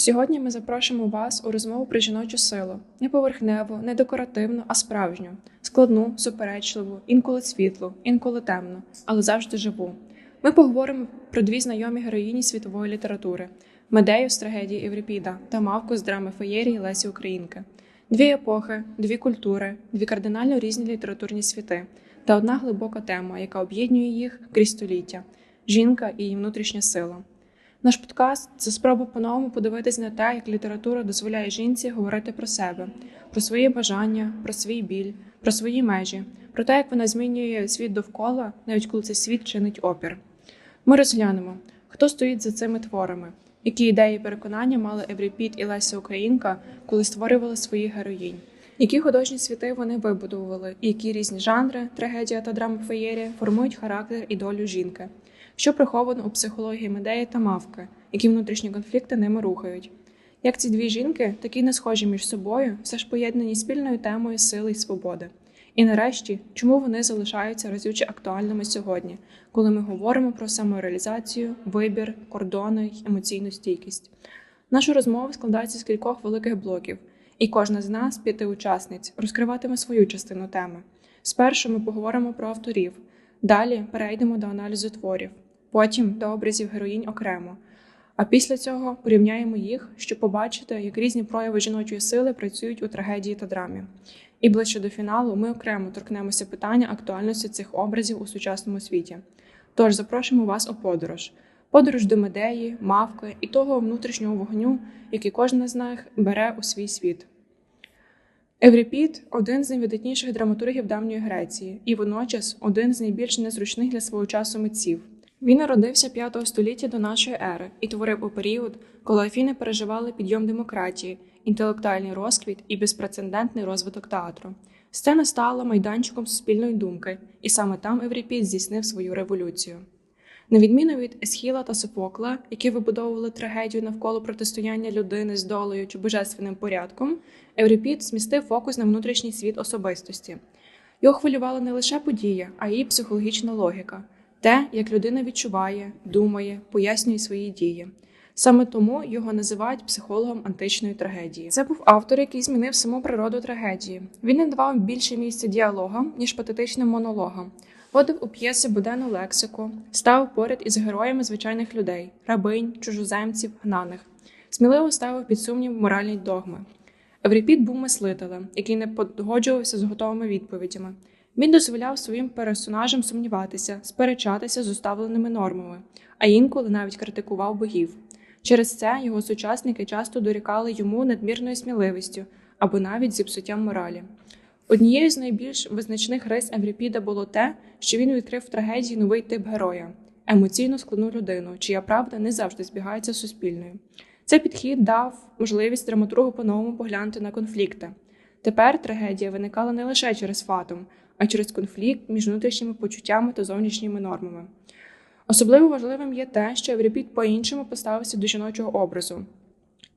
Сьогодні ми запрошуємо вас у розмову про жіночу силу не поверхневу, не декоративну, а справжню, складну, суперечливу, інколи світлу, інколи темну, але завжди живу. Ми поговоримо про дві знайомі героїні світової літератури: Медею з трагедії Евріпіда та Мавку з драми Феєрії Лесі Українки. Дві епохи, дві культури, дві кардинально різні літературні світи та одна глибока тема, яка об'єднує їх крізь століття жінка і її внутрішня сила. Наш подкаст це спроба по-новому подивитись на те, як література дозволяє жінці говорити про себе, про свої бажання, про свій біль, про свої межі, про те, як вона змінює світ довкола, навіть коли цей світ чинить опір. Ми розглянемо, хто стоїть за цими творами, які ідеї і переконання мали Евріпід і Леся Українка, коли створювали своїх героїнь, які художні світи вони вибудовували, і які різні жанри, трагедія та драма феєрія формують характер і долю жінки що приховано у психології Медеї та мавки, які внутрішні конфлікти ними рухають. Як ці дві жінки, такі не схожі між собою, все ж поєднані спільною темою сили і свободи. І нарешті, чому вони залишаються разюче актуальними сьогодні, коли ми говоримо про самореалізацію, вибір, кордони й емоційну стійкість. Наша розмова складається з кількох великих блоків, і кожна з нас, п'яти учасниць, розкриватиме свою частину теми. Спершу ми поговоримо про авторів, далі перейдемо до аналізу творів потім до образів героїнь окремо. А після цього порівняємо їх, щоб побачити, як різні прояви жіночої сили працюють у трагедії та драмі. І ближче до фіналу ми окремо торкнемося питання актуальності цих образів у сучасному світі. Тож запрошуємо вас у подорож, подорож до медеї, мавки і того внутрішнього вогню, який кожна з них бере у свій світ. Евріпід один з найвидатніших драматургів давньої Греції і водночас один з найбільш незручних для свого часу митців. Він народився 5 століття до нашої ери і творив у період, коли Афіни переживали підйом демократії, інтелектуальний розквіт і безпрецедентний розвиток театру. Сцена стала майданчиком суспільної думки, і саме там Евріпід здійснив свою революцію. На відміну від Есхіла та Софокла, які вибудовували трагедію навколо протистояння людини з долею чи божественним порядком, Евріпід змістив фокус на внутрішній світ особистості. Його хвилювала не лише подія, а й психологічна логіка те, як людина відчуває, думає, пояснює свої дії. Саме тому його називають психологом античної трагедії. Це був автор, який змінив саму природу трагедії. Він не давав більше місця діалогам, ніж патетичним монологам. Вводив у п'єси буденну лексику, ставив поряд із героями звичайних людей, рабинь, чужоземців, гнаних, сміливо ставив під сумнів моральні догми. Евріпід був мислителем, який не погоджувався з готовими відповідями. Він дозволяв своїм персонажам сумніватися, сперечатися з уставленими нормами, а інколи навіть критикував богів. Через це його сучасники часто дорікали йому надмірною сміливістю або навіть зіпсуттям моралі. Однією з найбільш визначних рис Евріпіда було те, що він відкрив в трагедії новий тип героя емоційно складну людину, чия правда не завжди збігається з суспільною. Цей підхід дав можливість драматургу по-новому поглянути на конфлікти. Тепер трагедія виникала не лише через фатум, а через конфлікт між внутрішніми почуттями та зовнішніми нормами. Особливо важливим є те, що Евріпід по-іншому поставився до жіночого образу.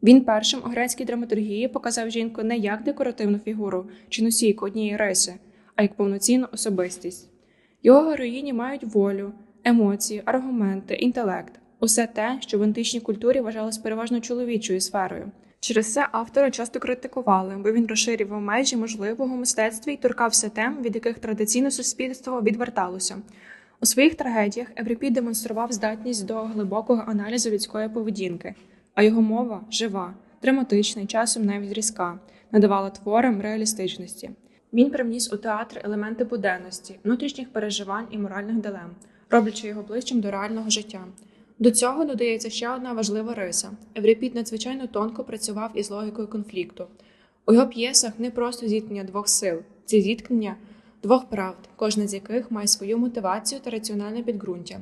Він першим у грецькій драматургії показав жінку не як декоративну фігуру чи носійку однієї риси, а як повноцінну особистість. Його героїні мають волю, емоції, аргументи, інтелект усе те, що в античній культурі вважалось переважно чоловічою сферою. Через це автора часто критикували, бо він розширював межі можливого мистецтві і торкався тем, від яких традиційне суспільство відверталося. У своїх трагедіях Еврипід демонстрував здатність до глибокого аналізу людської поведінки, а його мова жива, драматична і часом навіть різка, надавала творам реалістичності. Він привніс у театр елементи буденності, внутрішніх переживань і моральних дилем, роблячи його ближчим до реального життя. До цього додається ще одна важлива риса. Еврипід надзвичайно тонко працював із логікою конфлікту. У його п'єсах не просто зіткнення двох сил, це зіткнення двох правд, кожна з яких має свою мотивацію та раціональне підґрунтя.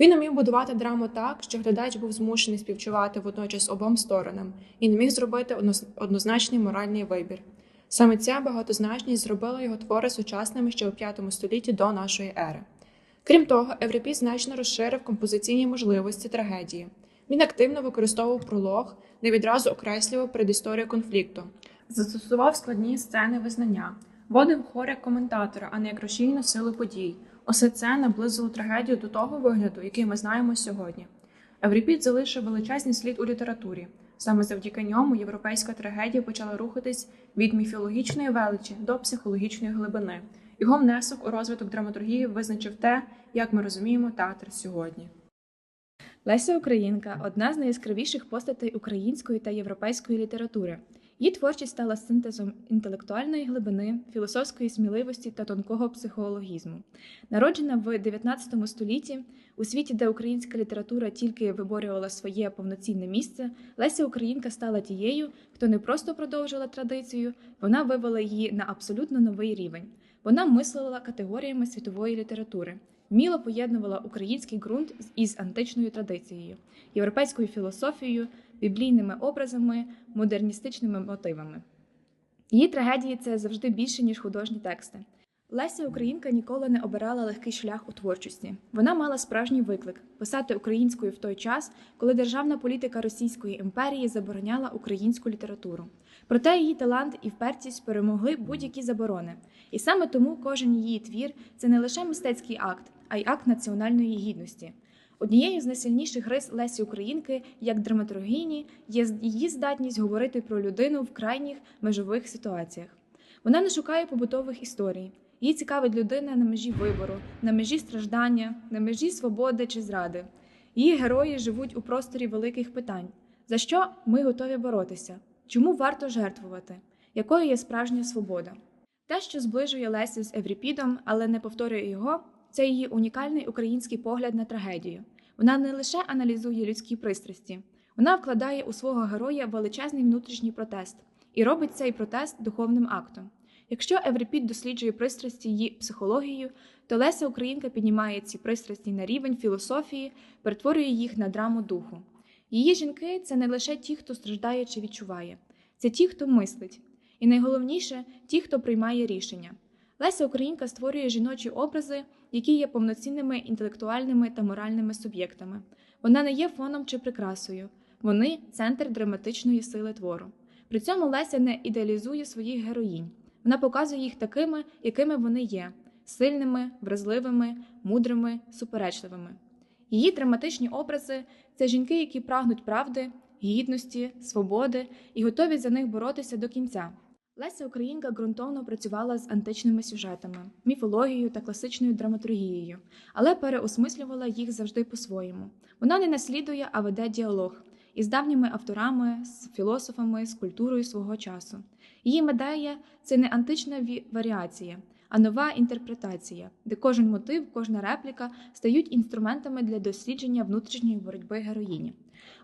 Він умів будувати драму так, що глядач був змушений співчувати водночас обом сторонам і не міг зробити однозначний моральний вибір. Саме ця багатозначність зробила його твори сучасними ще у V столітті до нашої ери. Крім того, Еврипій значно розширив композиційні можливості трагедії. Він активно використовував пролог, не відразу окреслював предісторію конфлікту, застосував складні сцени визнання, вводив хор як коментатора, а не як рушійну силу подій. Усе це наблизило трагедію до того вигляду, який ми знаємо сьогодні. Еврипід залишив величезний слід у літературі, Саме завдяки ньому європейська трагедія почала рухатись від міфологічної величі до психологічної глибини. Його внесок у розвиток драматургії визначив те, як ми розуміємо театр сьогодні. Леся Українка одна з найяскравіших постатей української та європейської літератури. Її творчість стала синтезом інтелектуальної глибини, філософської сміливості та тонкого психологізму. Народжена в 19 столітті, у світі, де українська література тільки виборювала своє повноцінне місце, Леся Українка стала тією, хто не просто продовжила традицію, вона вивела її на абсолютно новий рівень. Вона мислила категоріями світової літератури, вміло поєднувала український ґрунт із античною традицією, європейською філософією, біблійними образами, модерністичними мотивами. Її трагедії це завжди більше, ніж художні тексти. Леся Українка ніколи не обирала легкий шлях у творчості. Вона мала справжній виклик писати українською в той час, коли державна політика Російської імперії забороняла українську літературу. Проте її талант і впертість перемогли будь-які заборони. І саме тому кожен її твір це не лише мистецький акт, а й акт національної гідності. Однією з найсильніших рис Лесі Українки як драматургіні є її здатність говорити про людину в крайніх межових ситуаціях. Вона не шукає побутових історій. Її цікавить людина на межі вибору, на межі страждання, на межі свободи чи зради. Її герої живуть у просторі великих питань: за що ми готові боротися? Чому варто жертвувати? Якою є справжня свобода? Те, що зближує Лесю з Евріпідом, але не повторює його, це її унікальний український погляд на трагедію. Вона не лише аналізує людські пристрасті, вона вкладає у свого героя величезний внутрішній протест і робить цей протест духовним актом. Якщо Еврипід досліджує пристрасті її психологію, то Леся Українка піднімає ці пристрасті на рівень філософії, перетворює їх на драму духу. Її жінки це не лише ті, хто страждає чи відчуває, це ті, хто мислить. І найголовніше ті, хто приймає рішення. Леся Українка створює жіночі образи, які є повноцінними інтелектуальними та моральними суб'єктами. Вона не є фоном чи прикрасою, вони центр драматичної сили твору. При цьому Леся не ідеалізує своїх героїнь. Вона показує їх такими, якими вони є: сильними, вразливими, мудрими, суперечливими. Її драматичні образи це жінки, які прагнуть правди, гідності, свободи і готові за них боротися до кінця. Леся Українка ґрунтовно працювала з античними сюжетами, міфологією та класичною драматургією, але переосмислювала їх завжди по-своєму. Вона не наслідує, а веде діалог із давніми авторами, з філософами, з культурою свого часу. Її медея це не антична варіація, а нова інтерпретація, де кожен мотив, кожна репліка стають інструментами для дослідження внутрішньої боротьби героїні.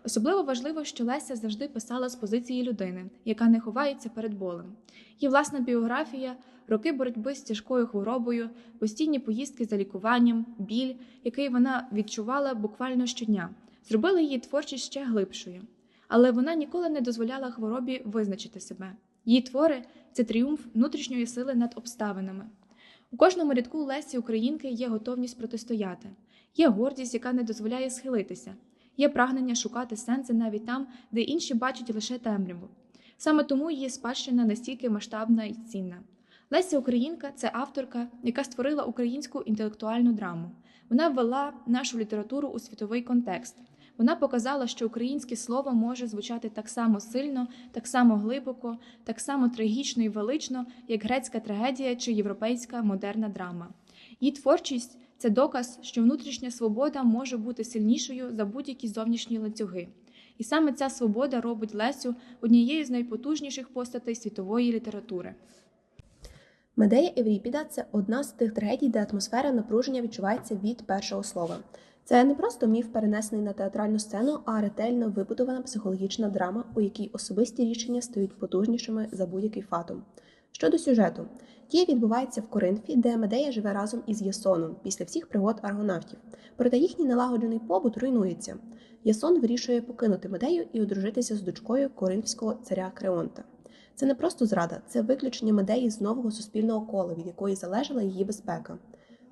Особливо важливо, що Леся завжди писала з позиції людини, яка не ховається перед болем. Її власна біографія, роки боротьби з тяжкою хворобою, постійні поїздки за лікуванням, біль, який вона відчувала буквально щодня, зробили її творчість ще глибшою. Але вона ніколи не дозволяла хворобі визначити себе. Її твори це тріумф внутрішньої сили над обставинами. У кожному рядку Лесі Українки є готовність протистояти, є гордість, яка не дозволяє схилитися, є прагнення шукати сенси навіть там, де інші бачать лише темряву. Саме тому її спадщина настільки масштабна і цінна. Леся Українка це авторка, яка створила українську інтелектуальну драму. Вона ввела нашу літературу у світовий контекст. Вона показала, що українське слово може звучати так само сильно, так само глибоко, так само трагічно і велично, як грецька трагедія чи європейська модерна драма. Її творчість це доказ, що внутрішня свобода може бути сильнішою за будь-які зовнішні ланцюги. І саме ця свобода робить Лесю однією з найпотужніших постатей світової літератури. Медея Евріпіда це одна з тих трагедій, де атмосфера напруження відчувається від першого слова. Це не просто міф, перенесений на театральну сцену, а ретельно вибудована психологічна драма, у якій особисті рішення стають потужнішими за будь-який фатум. Щодо сюжету, дія відбувається в Коринфі, де Медея живе разом із Ясоном після всіх пригод аргонавтів. Проте їхній налагоджений побут руйнується. Ясон вирішує покинути Медею і одружитися з дочкою коринфського царя Креонта. Це не просто зрада, це виключення Медеї з нового суспільного кола, від якої залежала її безпека.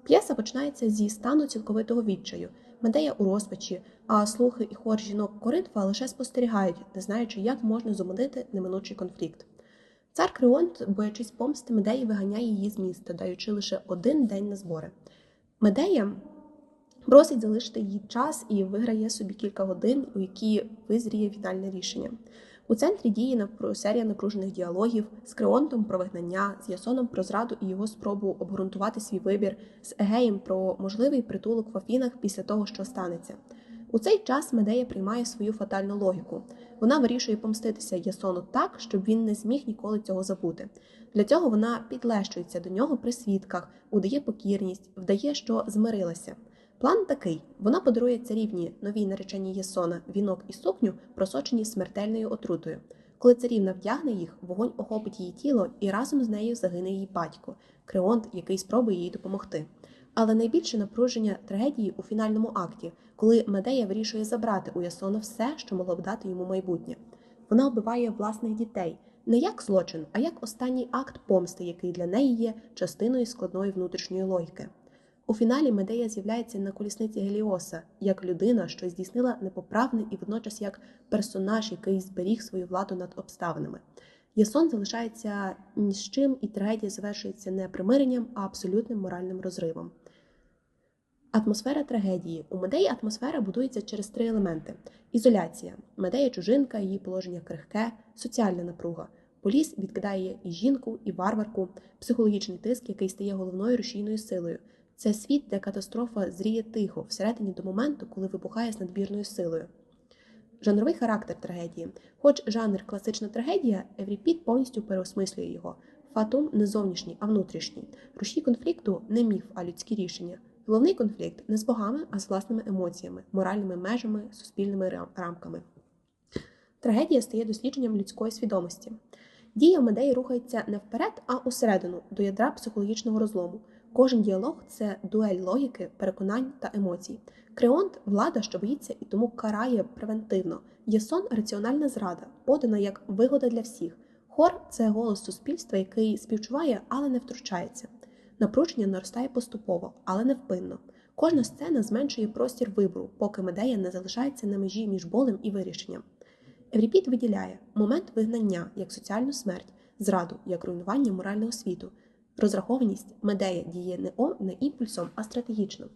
П'єса починається зі стану цілковитого відчаю. Медея у розпачі, а слухи і хор жінок Коринфа лише спостерігають, не знаючи, як можна зумодити неминучий конфлікт. Цар Креонт, боячись помсти, Медеї виганяє її з міста, даючи лише один день на збори. Медея Просить залишити їй час і виграє собі кілька годин, у які визріє фінальне рішення. У центрі дії серія напружених діалогів з Креонтом про вигнання, з Ясоном про зраду і його спробу обґрунтувати свій вибір, з Егеєм про можливий притулок в Афінах після того, що станеться. У цей час Медея приймає свою фатальну логіку. Вона вирішує помститися Ясону так, щоб він не зміг ніколи цього забути. Для цього вона підлещується до нього при свідках, удає покірність, вдає, що змирилася. План такий: вона подарує царівні новій нареченій Єсона вінок і сукню, просочені смертельною отрутою. Коли царівна вдягне їх, вогонь охопить її тіло, і разом з нею загине її батько, Креонт, який спробує їй допомогти. Але найбільше напруження трагедії у фінальному акті, коли Медея вирішує забрати у Ясона все, що могло б дати йому майбутнє. Вона вбиває власних дітей не як злочин, а як останній акт помсти, який для неї є частиною складної внутрішньої логіки. У фіналі Медея з'являється на колісниці Геліоса як людина, що здійснила непоправне і водночас як персонаж, який зберіг свою владу над обставинами. Ясон залишається ні з чим, і трагедія завершується не примиренням, а абсолютним моральним розривом. Атмосфера трагедії. У Медеї атмосфера будується через три елементи: ізоляція. Медея чужинка, її положення крихке, соціальна напруга. Поліс відкидає і жінку, і варварку, психологічний тиск, який стає головною рушійною силою. Це світ, де катастрофа зріє тихо, всередині до моменту, коли вибухає з надмірною силою. Жанровий характер трагедії. Хоч жанр класична трагедія, Евріпід повністю переосмислює його. Фатум не зовнішній, а внутрішній. Рушій конфлікту не міф, а людські рішення. Головний конфлікт не з богами, а з власними емоціями, моральними межами, суспільними рамками. Трагедія стає дослідженням людської свідомості. Дія Медеї рухається не вперед, а усередину, до ядра психологічного розлому. Кожен діалог це дуель логіки, переконань та емоцій. Креонт влада, що боїться і тому карає превентивно. Єсон раціональна зрада, подана як вигода для всіх. Хор це голос суспільства, який співчуває, але не втручається. Напруження наростає поступово, але невпинно. Кожна сцена зменшує простір вибору, поки медея не залишається на межі між болем і вирішенням. Евріпід виділяє момент вигнання як соціальну смерть, зраду як руйнування морального світу. Розрахованість медея діє не о, не імпульсом, а стратегічно.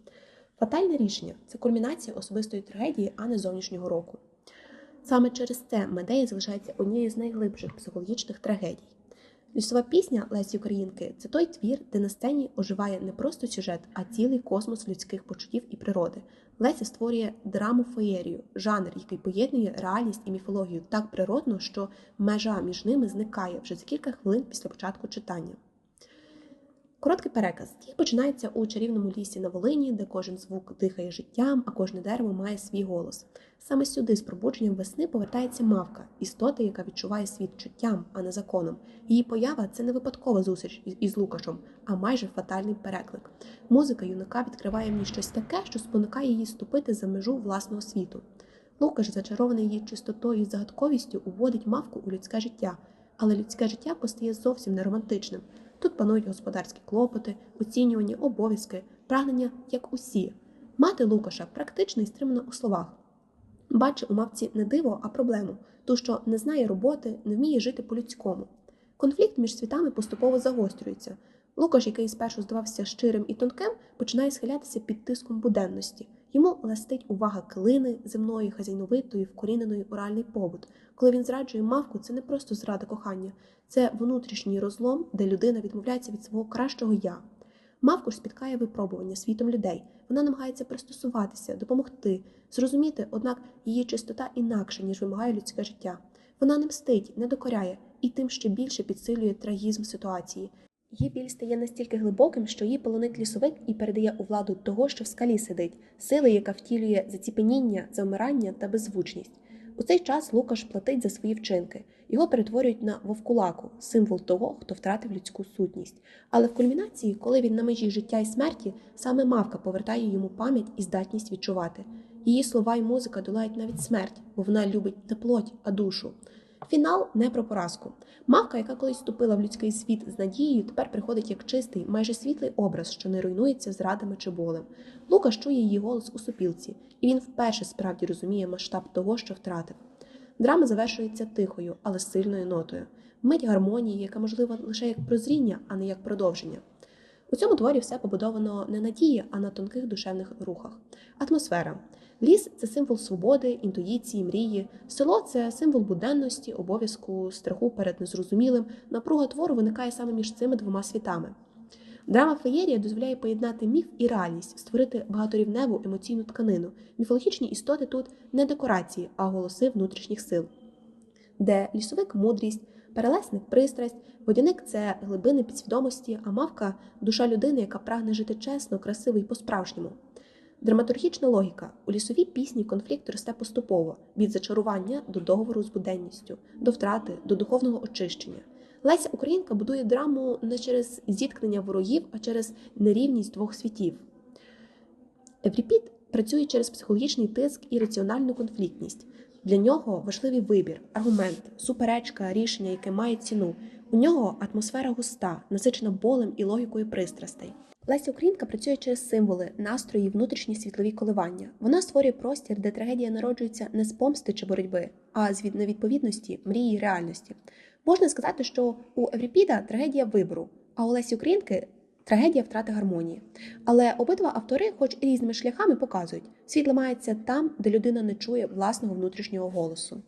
Фатальне рішення це кульмінація особистої трагедії, а не зовнішнього року. Саме через це Медея залишається однією з найглибших психологічних трагедій. Лісова пісня Лесі Українки це той твір, де на сцені оживає не просто сюжет, а цілий космос людських почуттів і природи. Леся створює драму феєрію, жанр, який поєднує реальність і міфологію так природно, що межа між ними зникає вже за кілька хвилин після початку читання. Короткий переказ. Дій починається у чарівному лісі на Волині, де кожен звук дихає життям, а кожне дерево має свій голос. Саме сюди з пробудженням весни повертається мавка, істота, яка відчуває світ чуттям, а не законом. Її поява це не випадкова зустріч із- Лукашем, а майже фатальний переклик. Музика юнака відкриває в ній щось таке, що спонукає її ступити за межу власного світу. Лукаш, зачарований її чистотою і загадковістю, уводить мавку у людське життя, але людське життя постає зовсім не романтичним. Тут панують господарські клопоти, оцінювані обов'язки, прагнення як усі. Мати Лукаша практично і стримана у словах. Бачить у мавці не диво, а проблему, ту, що не знає роботи, не вміє жити по-людському. Конфлікт між світами поступово загострюється. Лукаш, який спершу здавався щирим і тонким, починає схилятися під тиском буденності. Йому ластить увага килини, земної, хазяйновитої, вкоріненої оральний побут. Коли він зраджує мавку, це не просто зрада кохання, це внутрішній розлом, де людина відмовляється від свого кращого я. Мавку ж спіткає випробування світом людей. Вона намагається пристосуватися, допомогти, зрозуміти, однак її чистота інакша, ніж вимагає людське життя. Вона не мстить, не докоряє і тим ще більше підсилює трагізм ситуації. Її біль стає настільки глибоким, що її полонить лісовик і передає у владу того, що в скалі сидить, сили, яка втілює заціпеніння, завмирання та беззвучність. У цей час Лукаш платить за свої вчинки. Його перетворюють на вовкулаку, символ того, хто втратив людську сутність. Але в кульмінації, коли він на межі життя і смерті, саме мавка повертає йому пам'ять і здатність відчувати. Її слова й музика долають навіть смерть, бо вона любить не плоть, а душу. Фінал не про поразку. Мавка, яка колись вступила в людський світ з надією, тепер приходить як чистий, майже світлий образ, що не руйнується зрадами чи болем. Лукаш чує її голос у супілці, і він вперше справді розуміє масштаб того, що втратив. Драма завершується тихою, але сильною нотою. Мить гармонії, яка можлива лише як прозріння, а не як продовження. У цьому творі все побудовано не на дії, а на тонких душевних рухах. Атмосфера. Ліс це символ свободи, інтуїції, мрії. Село це символ буденності, обов'язку, страху перед незрозумілим. Напруга твору виникає саме між цими двома світами. Драма феєрія дозволяє поєднати міф і реальність, створити багаторівневу емоційну тканину. Міфологічні істоти тут не декорації, а голоси внутрішніх сил, де лісовик мудрість, перелесник пристрасть, водяник це глибини підсвідомості, а мавка душа людини, яка прагне жити чесно, красиво і по-справжньому. Драматургічна логіка у лісовій пісні конфлікт росте поступово від зачарування до договору з буденністю, до втрати, до духовного очищення. Леся Українка будує драму не через зіткнення ворогів, а через нерівність двох світів. Евріпід працює через психологічний тиск і раціональну конфліктність. Для нього важливий вибір, аргумент, суперечка, рішення, яке має ціну. У нього атмосфера густа, насичена болем і логікою пристрастей. Леся Українка працює через символи, настрої, внутрішні світлові коливання. Вона створює простір, де трагедія народжується не з помсти чи боротьби, а з від- невідповідності, мрії, реальності. Можна сказати, що у Евріпіда трагедія вибору, а у Лесі Українки трагедія втрати гармонії. Але обидва автори, хоч різними шляхами, показують, світ ламається там, де людина не чує власного внутрішнього голосу.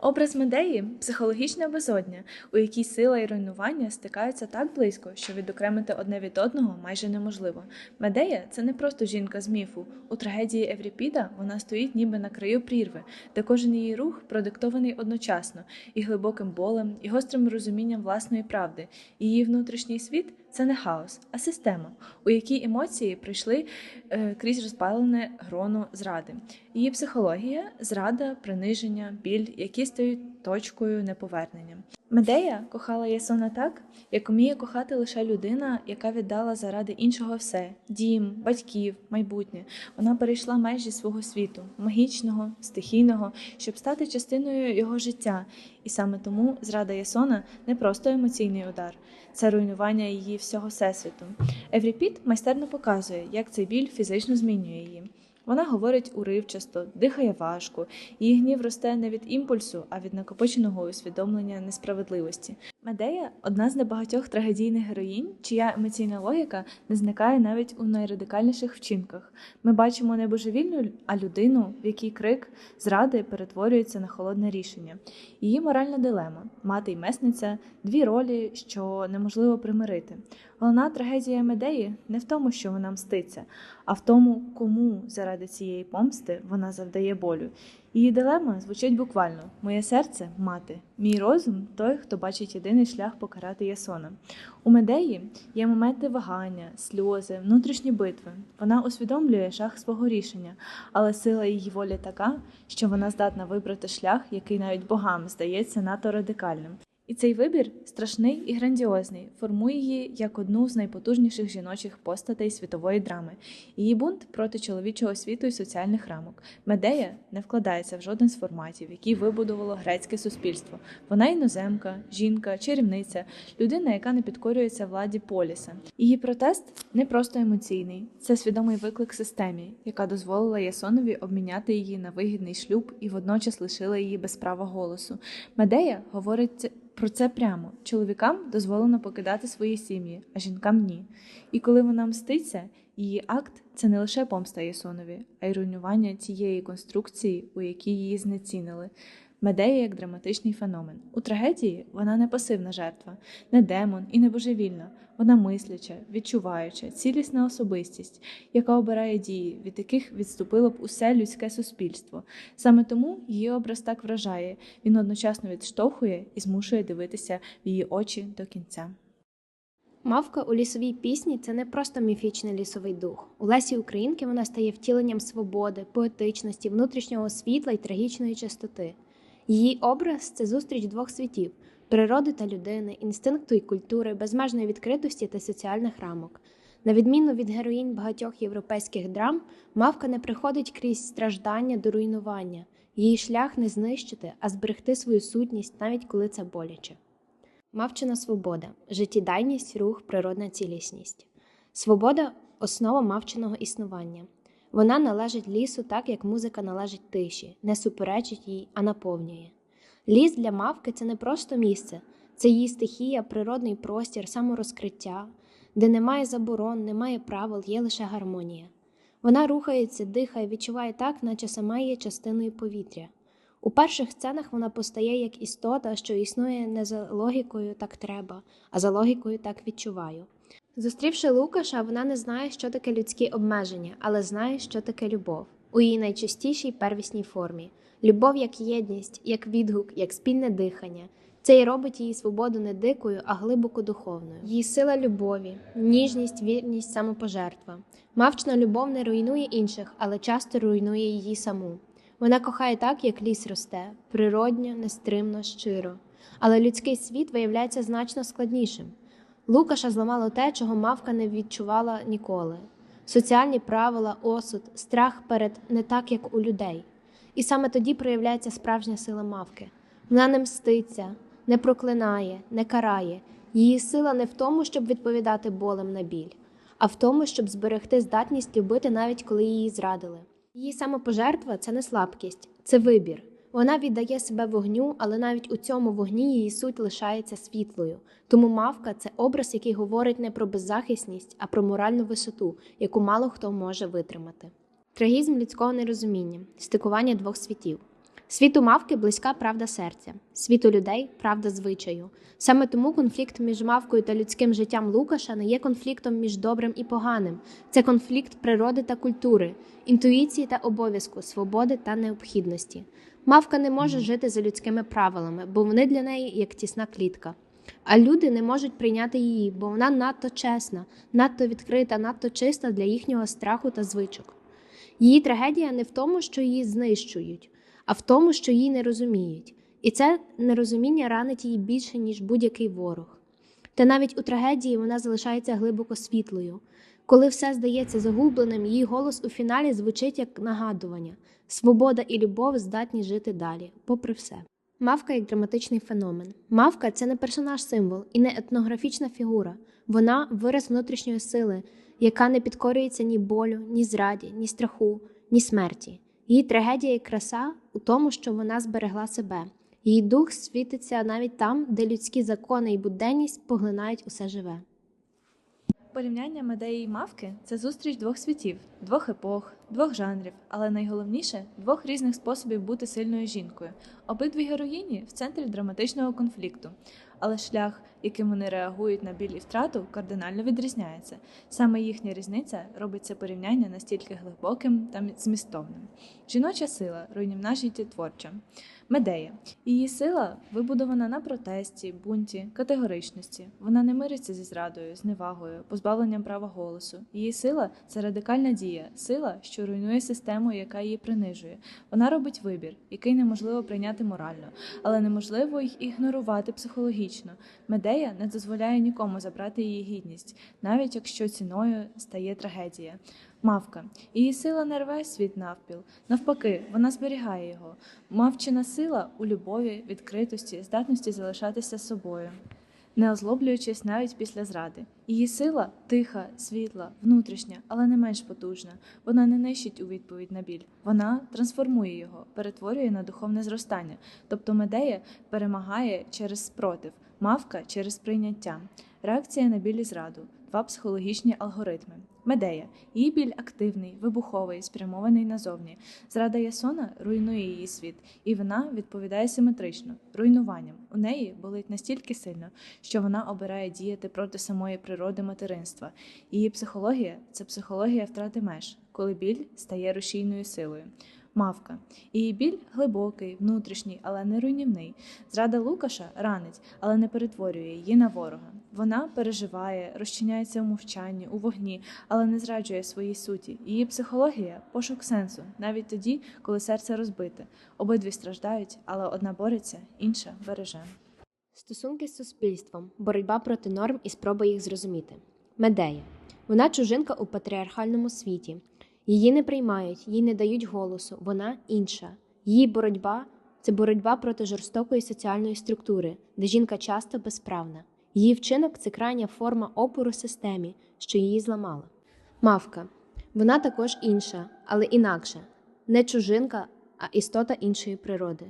Образ Медеї психологічна безодня, у якій сила і руйнування стикаються так близько, що відокремити одне від одного майже неможливо. Медея це не просто жінка з міфу. У трагедії Евріпіда вона стоїть ніби на краю прірви, де кожен її рух продиктований одночасно і глибоким болем, і гострим розумінням власної правди. Її внутрішній світ це не хаос, а система, у якій емоції прийшли е, крізь розпалене гроно зради. Її психологія зрада, приниження, біль, які стають точкою неповернення. Медея кохала Ясона так, як вміє кохати лише людина, яка віддала заради іншого все дім, батьків, майбутнє. Вона перейшла межі свого світу, магічного, стихійного, щоб стати частиною його життя. І саме тому зрада Ясона не просто емоційний удар, це руйнування її всього всесвіту. Евріпід майстерно показує, як цей біль фізично змінює її. Вона говорить уривчасто, дихає важко, її гнів росте не від імпульсу, а від накопиченого усвідомлення несправедливості. Медея одна з небагатьох трагедійних героїнь, чия емоційна логіка не зникає навіть у найрадикальніших вчинках. Ми бачимо не божевільну, а людину, в якій крик зради перетворюється на холодне рішення. Її моральна дилема мати й месниця дві ролі, що неможливо примирити. Головна трагедія Медеї не в тому, що вона мститься, а в тому, кому заради цієї помсти вона завдає болю. Її дилема звучить буквально: моє серце мати, мій розум той, хто бачить єдиний шлях покарати Ясона. У Медеї є моменти вагання, сльози, внутрішні битви. Вона усвідомлює шах свого рішення, але сила її волі така, що вона здатна вибрати шлях, який навіть богам здається надто радикальним. І цей вибір страшний і грандіозний, формує її як одну з найпотужніших жіночих постатей світової драми. Її бунт проти чоловічого світу і соціальних рамок. Медея не вкладається в жоден з форматів, які вибудувало грецьке суспільство. Вона іноземка, жінка, чарівниця, людина, яка не підкорюється владі поліса. Її протест не просто емоційний, це свідомий виклик системі, яка дозволила Ясонові обміняти її на вигідний шлюб і водночас лишила її без права голосу. Медея говорить про це прямо. Чоловікам дозволено покидати свої сім'ї, а жінкам ні. І коли вона мститься, її акт це не лише помста Єсонові, а й руйнування цієї конструкції, у якій її знецінили. Медея як драматичний феномен. У трагедії вона не пасивна жертва, не демон і не божевільна. Вона мисляча, відчуваюча, цілісна особистість, яка обирає дії, від яких відступило б усе людське суспільство. Саме тому її образ так вражає. Він одночасно відштовхує і змушує дивитися в її очі до кінця. Мавка у лісовій пісні це не просто міфічний лісовий дух. У Лесі Українки вона стає втіленням свободи, поетичності, внутрішнього світла і трагічної чистоти. Її образ це зустріч двох світів природи та людини, інстинкту і культури, безмежної відкритості та соціальних рамок. На відміну від героїнь багатьох європейських драм, мавка не приходить крізь страждання до руйнування. Її шлях не знищити, а зберегти свою сутність, навіть коли це боляче. Мавчина свобода, життєдайність, рух, природна цілісність. Свобода основа мавчиного існування. Вона належить лісу так, як музика належить тиші, не суперечить їй, а наповнює. Ліс для мавки це не просто місце, це її стихія, природний простір, саморозкриття. де немає заборон, немає правил, є лише гармонія. Вона рухається, дихає, відчуває так, наче сама є частиною повітря. У перших сценах вона постає як істота, що існує не за логікою так треба, а за логікою так відчуваю. Зустрівши Лукаша, вона не знає, що таке людські обмеження, але знає, що таке любов у її найчистішій первісній формі. Любов як єдність, як відгук, як спільне дихання. Це й робить її свободу не дикою, а глибоко духовною. Її сила любові, ніжність, вірність, самопожертва. Мавчна любов не руйнує інших, але часто руйнує її саму. Вона кохає так, як ліс росте, природньо, нестримно, щиро. Але людський світ виявляється значно складнішим. Лукаша зламало те, чого мавка не відчувала ніколи: соціальні правила, осуд, страх перед не так, як у людей. І саме тоді проявляється справжня сила мавки. Вона не мститься, не проклинає, не карає. Її сила не в тому, щоб відповідати болем на біль, а в тому, щоб зберегти здатність любити навіть коли її зрадили. Її самопожертва це не слабкість, це вибір. Вона віддає себе вогню, але навіть у цьому вогні її суть лишається світлою. Тому мавка це образ, який говорить не про беззахисність, а про моральну висоту, яку мало хто може витримати. Трагізм людського нерозуміння, стикування двох світів. Світу мавки близька правда серця, світу людей правда звичаю. Саме тому конфлікт між мавкою та людським життям Лукаша не є конфліктом між добрим і поганим. Це конфлікт природи та культури, інтуїції та обов'язку, свободи та необхідності. Мавка не може жити за людськими правилами, бо вони для неї як тісна клітка. А люди не можуть прийняти її, бо вона надто чесна, надто відкрита, надто чиста для їхнього страху та звичок. Її трагедія не в тому, що її знищують, а в тому, що її не розуміють. І це нерозуміння ранить її більше, ніж будь-який ворог. Та навіть у трагедії вона залишається глибоко світлою. Коли все здається загубленим, її голос у фіналі звучить як нагадування: свобода і любов здатні жити далі, попри все. Мавка як драматичний феномен. Мавка це не персонаж символ і не етнографічна фігура. Вона вираз внутрішньої сили, яка не підкорюється ні болю, ні зраді, ні страху, ні смерті. Її трагедія і краса у тому, що вона зберегла себе. Її дух світиться навіть там, де людські закони і буденність поглинають усе живе. Порівняння Медеї і мавки це зустріч двох світів, двох епох, двох жанрів, але найголовніше двох різних способів бути сильною жінкою. Обидві героїні в центрі драматичного конфлікту, але шлях, яким вони реагують на біль і втрату, кардинально відрізняється. Саме їхня різниця робить це порівняння настільки глибоким та змістовним. Жіноча сила, руйнівна життєтворча. Медея. Її сила вибудована на протесті, бунті, категоричності. Вона не мириться зі зрадою, зневагою, позбавленням права голосу. Її сила це радикальна дія, сила, що руйнує систему, яка її принижує. Вона робить вибір, який неможливо прийняти морально, але неможливо й ігнорувати психологічно. Медея не дозволяє нікому забрати її гідність, навіть якщо ціною стає трагедія. Мавка. Її сила не рве світ навпіл. Навпаки, вона зберігає його. Мавчина сила у любові, відкритості, здатності залишатися собою, не озлоблюючись навіть після зради. Її сила тиха, світла, внутрішня, але не менш потужна. Вона не нищить у відповідь на біль. Вона трансформує його, перетворює на духовне зростання. Тобто медея перемагає через спротив, мавка через прийняття. Реакція на біль і зраду, два психологічні алгоритми. Медея. Її біль активний, вибуховий, спрямований назовні. Зрада Ясона руйнує її світ, і вона відповідає симетрично, руйнуванням. У неї болить настільки сильно, що вона обирає діяти проти самої природи материнства. Її психологія це психологія втрати меж, коли біль стає рушійною силою. Мавка. Її біль глибокий, внутрішній, але не руйнівний. Зрада Лукаша ранить, але не перетворює її на ворога. Вона переживає, розчиняється у мовчанні, у вогні, але не зраджує своїй суті. Її психологія пошук сенсу, навіть тоді, коли серце розбите. Обидві страждають, але одна бореться, інша береже. Стосунки з суспільством, боротьба проти норм і спроба їх зрозуміти. Медея. Вона чужинка у патріархальному світі. Її не приймають, їй не дають голосу. Вона інша. Її боротьба це боротьба проти жорстокої соціальної структури, де жінка часто безправна. Її вчинок це крайня форма опору системі, що її зламала. Мавка. Вона також інша, але інакша. Не чужинка, а істота іншої природи.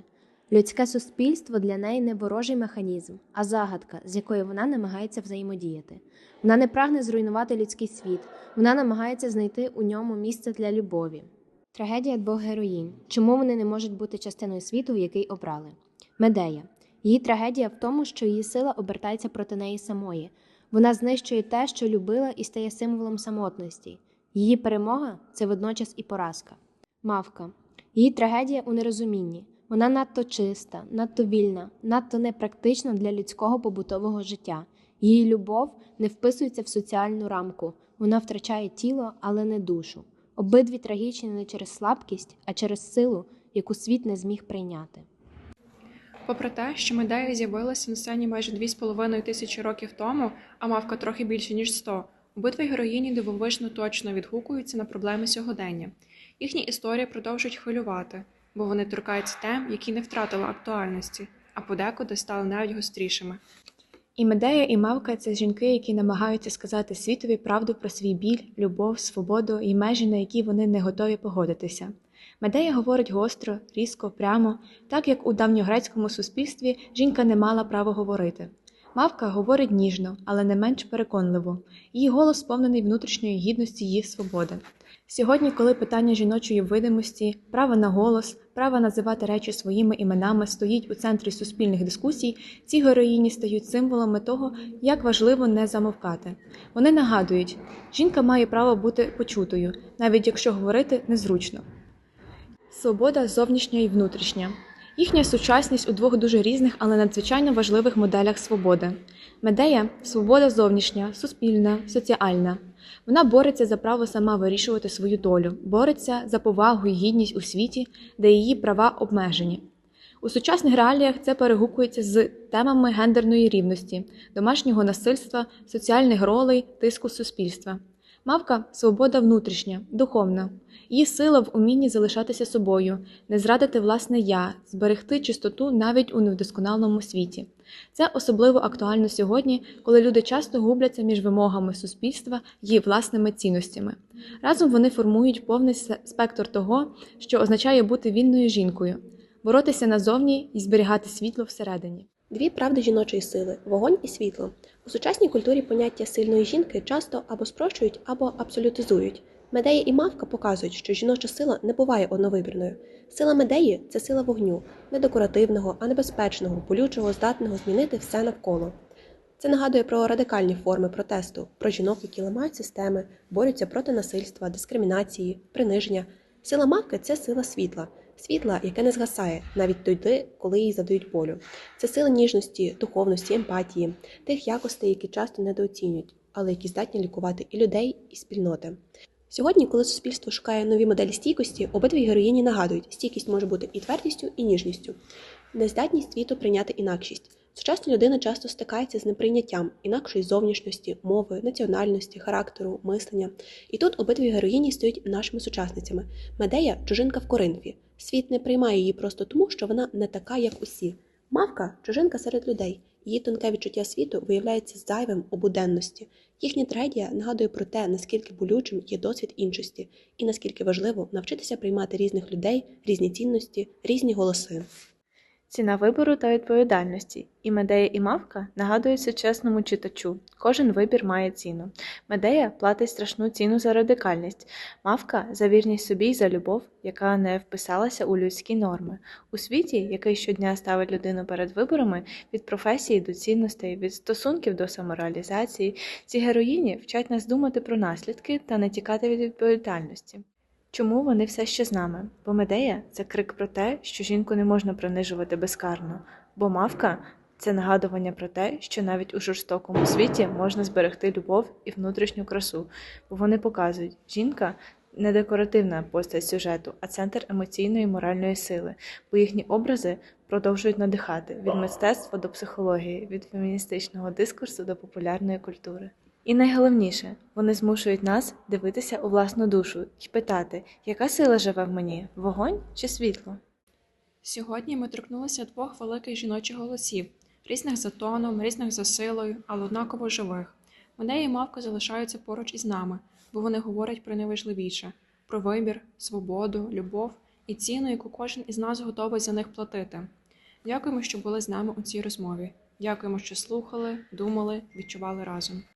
Людське суспільство для неї не ворожий механізм, а загадка, з якою вона намагається взаємодіяти. Вона не прагне зруйнувати людський світ, вона намагається знайти у ньому місце для любові. Трагедія двох героїнь. Чому вони не можуть бути частиною світу, який обрали? Медея. Її трагедія в тому, що її сила обертається проти неї самої. Вона знищує те, що любила, і стає символом самотності. Її перемога це водночас і поразка. Мавка. Її трагедія у нерозумінні. Вона надто чиста, надто вільна, надто непрактична для людського побутового життя. Її любов не вписується в соціальну рамку. Вона втрачає тіло, але не душу. Обидві трагічні не через слабкість, а через силу, яку світ не зміг прийняти. Попри те, що Медея з'явилася на сцені майже 2,5 тисячі років тому, а мавка трохи більше ніж 100, обидві героїні дивовижно точно відгукуються на проблеми сьогодення. Їхні історії продовжують хвилювати, бо вони торкаються тем, які не втратили актуальності, а подекуди стали навіть гострішими. І Медея, і Мавка це жінки, які намагаються сказати світові правду про свій біль, любов, свободу і межі, на які вони не готові погодитися. Медея говорить гостро, різко, прямо, так як у давньогрецькому суспільстві жінка не мала права говорити. Мавка говорить ніжно, але не менш переконливо. Її голос сповнений внутрішньої гідності їх свободи. Сьогодні, коли питання жіночої видимості, права на голос, права називати речі своїми іменами стоїть у центрі суспільних дискусій, ці героїні стають символами того, як важливо не замовкати. Вони нагадують, жінка має право бути почутою, навіть якщо говорити незручно. Свобода зовнішня і внутрішня. Їхня сучасність у двох дуже різних, але надзвичайно важливих моделях свободи. Медея свобода зовнішня, суспільна, соціальна. Вона бореться за право сама вирішувати свою долю, бореться за повагу і гідність у світі, де її права обмежені. У сучасних реаліях це перегукується з темами гендерної рівності, домашнього насильства, соціальних ролей, тиску суспільства. Мавка свобода внутрішня, духовна. Її сила в умінні залишатися собою, не зрадити власне я, зберегти чистоту навіть у невдосконалому світі. Це особливо актуально сьогодні, коли люди часто губляться між вимогами суспільства і власними цінностями. Разом вони формують повний спектр того, що означає бути вільною жінкою, боротися назовні і зберігати світло всередині. Дві правди жіночої сили вогонь і світло. У сучасній культурі поняття сильної жінки часто або спрощують, або абсолютизують. Медея і мавка показують, що жіноча сила не буває одновибірною. Сила медеї це сила вогню, не декоративного, а небезпечного, болючого, здатного змінити все навколо. Це нагадує про радикальні форми протесту, про жінок, які ламають системи, борються проти насильства, дискримінації, приниження. Сила мавки це сила світла, світла, яке не згасає навіть тоді, коли їй задають болю. Це сила ніжності, духовності, емпатії, тих якостей, які часто недооцінюють, але які здатні лікувати і людей, і спільноти. Сьогодні, коли суспільство шукає нові моделі стійкості, обидві героїні нагадують, стійкість може бути і твердістю, і ніжністю, нездатність світу прийняти інакшість. Сучасна людина часто стикається з неприйняттям інакшої зовнішності, мови, національності, характеру, мислення. І тут обидві героїні стають нашими сучасницями. Медея чужинка в Коринфі. Світ не приймає її просто тому, що вона не така, як усі. Мавка чужинка серед людей. Її тонке відчуття світу виявляється зайвим у буденності. Їхня трагедія нагадує про те, наскільки болючим є досвід іншості, і наскільки важливо навчитися приймати різних людей, різні цінності, різні голоси. Ціна вибору та відповідальності. І Медея, і Мавка нагадуються чесному читачу. Кожен вибір має ціну. Медея платить страшну ціну за радикальність, Мавка за вірність собі й за любов, яка не вписалася у людські норми. У світі, який щодня ставить людину перед виборами від професії до цінностей, від стосунків до самореалізації, ці героїні вчать нас думати про наслідки та не тікати від відповідальності. Чому вони все ще з нами? Бо Медея це крик про те, що жінку не можна принижувати безкарно, бо мавка це нагадування про те, що навіть у жорстокому світі можна зберегти любов і внутрішню красу, бо вони показують, жінка не декоративна постать сюжету, а центр емоційної і моральної сили, бо їхні образи продовжують надихати від мистецтва до психології, від феміністичного дискурсу до популярної культури. І найголовніше, вони змушують нас дивитися у власну душу і питати, яка сила живе в мені вогонь чи світло? Сьогодні ми торкнулися двох великих жіночих голосів, різних за тоном, різних за силою, але однаково живих. Медея і мавка залишаються поруч із нами, бо вони говорять про найважливіше про вибір, свободу, любов і ціну, яку кожен із нас готовий за них платити. Дякуємо, що були з нами у цій розмові. Дякуємо, що слухали, думали, відчували разом.